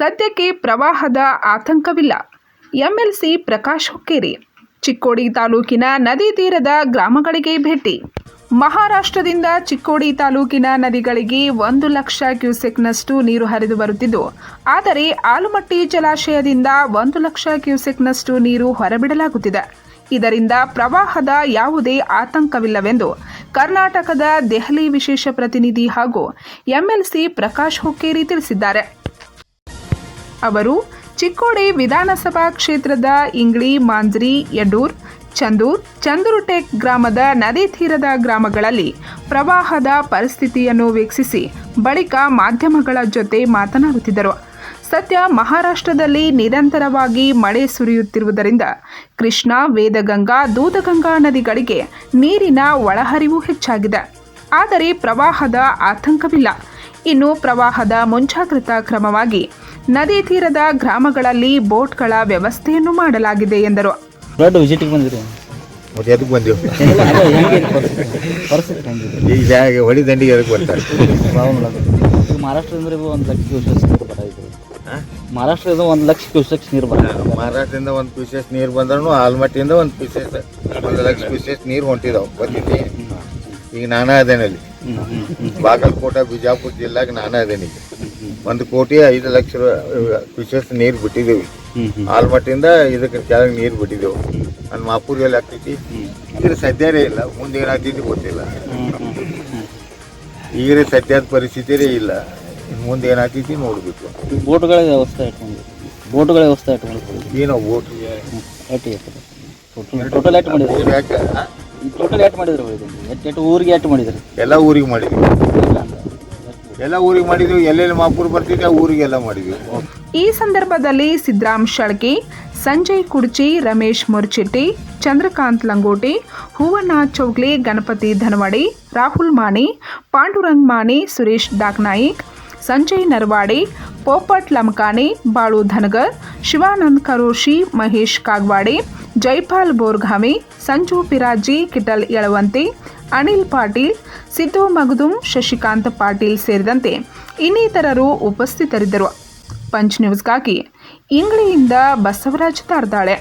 ಸದ್ಯಕ್ಕೆ ಪ್ರವಾಹದ ಆತಂಕವಿಲ್ಲ. ಎಂಎಲ್ಸಿ ಪ್ರಕಾಶ್ ಹುಕ್ಕೇರಿ, ಚಿಕ್ಕೋಡಿ ತಾಲೂಕಿನ ನದಿ ತೀರದ ಗ್ರಾಮಗಳಿಗೆ ಭೇಟಿ. ಮಹಾರಾಷ್ಟ್ರದಿಂದ ಚಿಕ್ಕೋಡಿ ತಾಲೂಕಿನ ನದಿಗಳಿಗೆ ಒಂದು ಲಕ್ಷ ಕ್ಯೂಸೆಕ್ನಷ್ಟು ನೀರು ಹರಿದು ಬರುತ್ತಿದ್ದು, ಆದರೆ ಆಲಮಟ್ಟಿ ಜಲಾಶಯದಿಂದ ಒಂದು ಲಕ್ಷ ಕ್ಯೂಸೆಕ್ನಷ್ಟು ನೀರು ಹೊರಬಿಡಲಾಗುತ್ತಿದೆ. ಇದರಿಂದ ಪ್ರವಾಹದ ಯಾವುದೇ ಆತಂಕವಿಲ್ಲವೆಂದು ಕರ್ನಾಟಕದ ದೆಹಲಿ ವಿಶೇಷ ಪ್ರತಿನಿಧಿ ಹಾಗೂ ಎಂಎಲ್ಸಿ ಪ್ರಕಾಶ್ ಹುಕ್ಕೇರಿ ತಿಳಿಸಿದ್ದಾರೆ. ಅವರು ಚಿಕ್ಕೋಡಿ ವಿಧಾನಸಭಾ ಕ್ಷೇತ್ರದ ಇಂಗ್ಳಿ ಮಾಂಜ್ರಿ, ಯಡೂರ್, ಚಂದೂರ್, ಚಂದ್ರುಟೆಕ್ ಗ್ರಾಮದ ನದಿ ತೀರದ ಗ್ರಾಮಗಳಲ್ಲಿ ಪ್ರವಾಹದ ಪರಿಸ್ಥಿತಿಯನ್ನು ವೀಕ್ಷಿಸಿ ಬಳಿಕ ಮಾಧ್ಯಮಗಳ ಜೊತೆ ಮಾತನಾಡುತ್ತಿದ್ದರು. ಸದ್ಯ ಮಹಾರಾಷ್ಟ್ರದಲ್ಲಿ ನಿರಂತರವಾಗಿ ಮಳೆ ಸುರಿಯುತ್ತಿರುವುದರಿಂದ ಕೃಷ್ಣಾ, ವೇದಗಂಗಾ, ದೂದಗಂಗಾ ನದಿಗಳಿಗೆ ನೀರಿನ ಒಳಹರಿವು ಹೆಚ್ಚಾಗಿದೆ. ಆದರೆ ಪ್ರವಾಹದ ಆತಂಕವಿಲ್ಲ. ಇನ್ನು ಪ್ರವಾಹದ ಮುಂಜಾಗ್ರತಾ ಕ್ರಮವಾಗಿ ನದಿ ತೀರದ ಗ್ರಾಮಗಳಲ್ಲಿ ಬೋಟ್ಗಳ ವ್ಯವಸ್ಥೆಯನ್ನು ಮಾಡಲಾಗಿದೆ ಎಂದರು. ಬ್ಲಡ್ ವಿಸಿಟಿಗೆ ಬಂದಿರಿ? ಮತ್ತೆ ಎದಕ್ಕೆ ಬಂದೆವು ಈಗ ಜಾಗ ಹೊಳಿ ದಂಡಿಗೆ ಎದಕ್ಕೆ ಬರ್ತಾರೆ? ಮಹಾರಾಷ್ಟ್ರದಿಂದ ಒಂದು ಲಕ್ಷ ಕ್ಯೂಸೆಕ್ಸ್ ನೀರು ಬರಾಯಿತು ಮಹಾರಾಷ್ಟ್ರದಿಂದ ಒಂದು ಲಕ್ಷ ಕ್ಯೂಸೆಕ್ಸ್ ನೀರು ಬರ ಮಹಾರಾಷ್ಟ್ರದಿಂದ ಒಂದು ಪೀಸಸ್ ನೀರು ಬಂದ್ರೂ ಆಲ್ಮಟ್ಟಿಯಿಂದ ಒಂದು ಕ್ಯೂಸೆಸ್ ಒಂದು ಲಕ್ಷ ಪೀಸಸ್ ನೀರು ಹೊಂಟಿದಾವೆ. ಬಂದಿದ್ದೆ. ಈಗ ನಾನೇ ಅದೇನಲ್ಲಿ ಬಾಗಲಕೋಟ ಬಿಜಾಪುರ ಜಿಲ್ಲಾಗ ನಾನೇ ಅದೇನೆ ಈಗ ಒಂದು ಕೋಟಿ ಐದು ಲಕ್ಷ ವಿಶೇಷ ನೀರು ಬಿಟ್ಟಿದ್ದೀವಿ ಆಲ್ಮಟ್ಟಿಂದ ಇದಕ್ಕೆ ಕೆಳಗೆ ನೀರು ಬಿಟ್ಟಿದ್ದೆವು ನನ್ನ ಮಾಪೂರಿಯಲ್ಲಿ ಆಗ್ತೈತಿ ಈಗ ಸದ್ಯನೇ ಇಲ್ಲ. ಮುಂದೆ ಏನಾಗ್ತೈತಿ ಗೊತ್ತಿಲ್ಲ. ಈಗ ಸದ್ಯದ ಪರಿಸ್ಥಿತಿಯೇ ಇಲ್ಲ. ಮುಂದೆ ಏನಾಗ್ತೈತಿ ನೋಡಬೇಕು. ಬೋಟ್ಗಳ ವ್ಯವಸ್ಥೆ ಇಟ್ಕೊಂಡು ಬೋಟ್ಗಳ ವ್ಯವಸ್ಥೆ ಇಟ್ಕೊಂಡು ಏನೋ ಬೋಟ್. ಟೋಟಲ್ ಎಟ್ಟು ಮಾಡಿದ್ರಿ. ಟೋಟಲ್ ಎಟ್ಟು ಮಾಡಿದ್ರಿ ಊರಿಗೆ ಎಟ್ ಮಾಡಿದ್ರು? ಎಲ್ಲ ಊರಿಗೆ ಮಾಡಿದ್ವಿ. ಎಲ್ಲ ಊರಿಗೆ ಮಾಡಿದ್ವಿ, ಎಲ್ಲೆಲ್ಲಿ ಮಾಪುರ್ ಬರ್ತಿದ್ದೆ ಊರಿಗೆಲ್ಲ ಮಾಡಿದ್ವಿ. ಈ ಸಂದರ್ಭದಲ್ಲಿ ಸಿದ್ದರಾಮ್ ಶಳ್ಕಿ ಸಂಜಯ್ ಕುಡ್ಚಿ, ರಮೇಶ್ ಮುರ್ಚಿಟ್ಟಿ, ಚಂದ್ರಕಾಂತ್ ಲಂಗೋಟಿ, ಹೂವಣ್ಣ ಚೌಗ್ಲಿ, ಗಣಪತಿ ಧನವಾಡಿ, ರಾಹುಲ್ ಮಾಣಿ, ಪಾಂಡುರಂಗ್ ಮಾಣಿ, ಸುರೇಶ್ ಡಾಕ್ನಾಯಿಕ್, ಸಂಜಯ್ ನರವಾಡಿ, ಪೋಪಟ್ ಲಮಕಾಣಿ, ಬಾಳು ಧನಗರ್, ಶಿವಾನಂದ್ ಕರೋಶಿ, ಮಹೇಶ್ ಕಾಗ್ವಾಡೆ, ಜೈಪಾಲ್ ಬೋರ್ಘಾಮೆ, ಸಂಜು ಪಿರಾಜಿ ಕಿಟಲ್ ಯಳವಂತಿ, ಅನಿಲ್ ಪಾಟೀಲ್ ಸಿದ್ದು ಮಗದುಂ ಶಶಿಕಾಂತ್ ಪಾಟೀಲ್ ಸೇರಿದಂತೆ ಇನ್ನಿತರರು ಉಪಸ್ಥಿತರಿದ್ದರು. ಪಂಚ್ ನ್ಯೂಸ್ಗಾಗಿ ಇಂಗ್ಳಿಯಿಂದ ಬಸವರಾಜ್ ತಾರ್ದಾಳೆ.